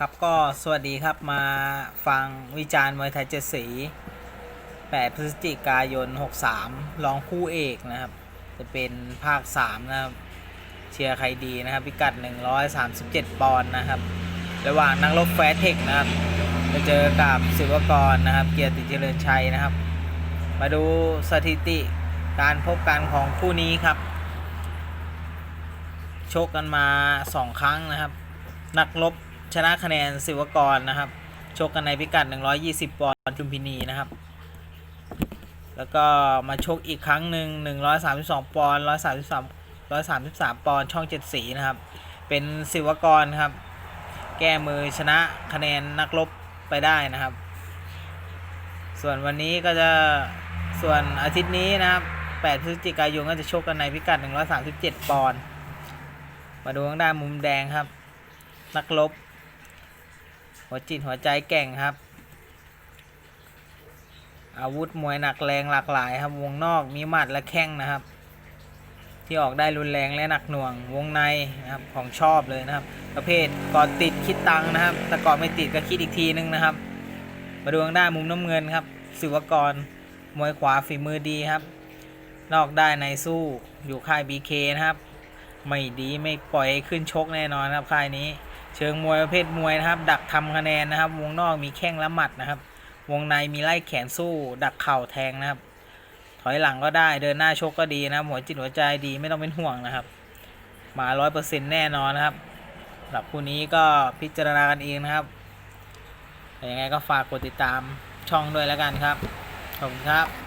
ครับก็สวัสดีครับมาฟังวิจารณ์มวยไทยเจ็ดสี 8 พฤศจิกายน 63 รองคู่เอกนะครับ จะเป็นภาค 3 นะครับ เชียร์ใครดีนะครับ พิกัด 137 ปอนด์นะครับ ระหว่างนักรบแฟร์เทคนะครับ จะเจอกับศิวกรนะครับ เกียรติเจริญชัยนะครับ มาดูสถิติการพบกันของคู่นี้ครับ ชกกันมา 2 ครั้งนะครับ นักรบ ชนะคะแนนศิวกรนะครับ ชกกันในพิกัด 120 ปอนด์จุมพินีนะครับ แล้วก็มาชกอีกครั้งหนึ่ง132 ปอนด์133 133 ปอนด์ช่อง 7 สีนะครับ เป็นศิวกรครับ แก้มือชนะคะแนนนักรบไปได้นะครับ ส่วนวันนี้ก็จะส่วนอาทิตย์นี้นะครับ 8 พฤศจิกายนก็จะชกกันในพิกัด 137 ปอนด์ มาดูข้างด้านมุมแดงครับ นักรบ หัวจิตหัวใจแก่งครับ อาวุธมวยหนักแรงหลากหลายครับ วงนอกมีหมัดและแข้งนะครับ ที่ออกได้รุนแรงและหนักหน่วง วงในนะครับของชอบเลยนะครับ ประเภทก่อนติดคิดตังนะครับ แต่ก่อนไม่ติดก็คิดอีกทีนึงนะครับ มาดูข้างด้านมุมน้ำเงินครับศิวกรมวยขวาฝีมือดีครับ นอกได้ในสู้อยู่ค่าย BK นะครับ ไม่ดีไม่ปล่อยให้ขึ้นชกแน่นอนครับค่ายนี้ เชิงมวยประเภทมวยนะครับ ดักทำคะแนนนะครับ วงนอกมีแข้งและหมัดนะครับ วงในมีไล่แขนสู้ ดักเข่าแทงนะครับ ถอยหลังก็ได้เดินหน้าชกก็ดีนะหัวจิตหัวใจดีไม่ต้องเป็นห่วงนะครับ มาร้อยเปอร์เซ็นต์แน่นอนนะครับสำหรับคู่นี้ก็พิจารณากันเองนะครับยังไงก็ฝากกดติดตามช่องด้วยแล้วกันครับขอบคุณครับ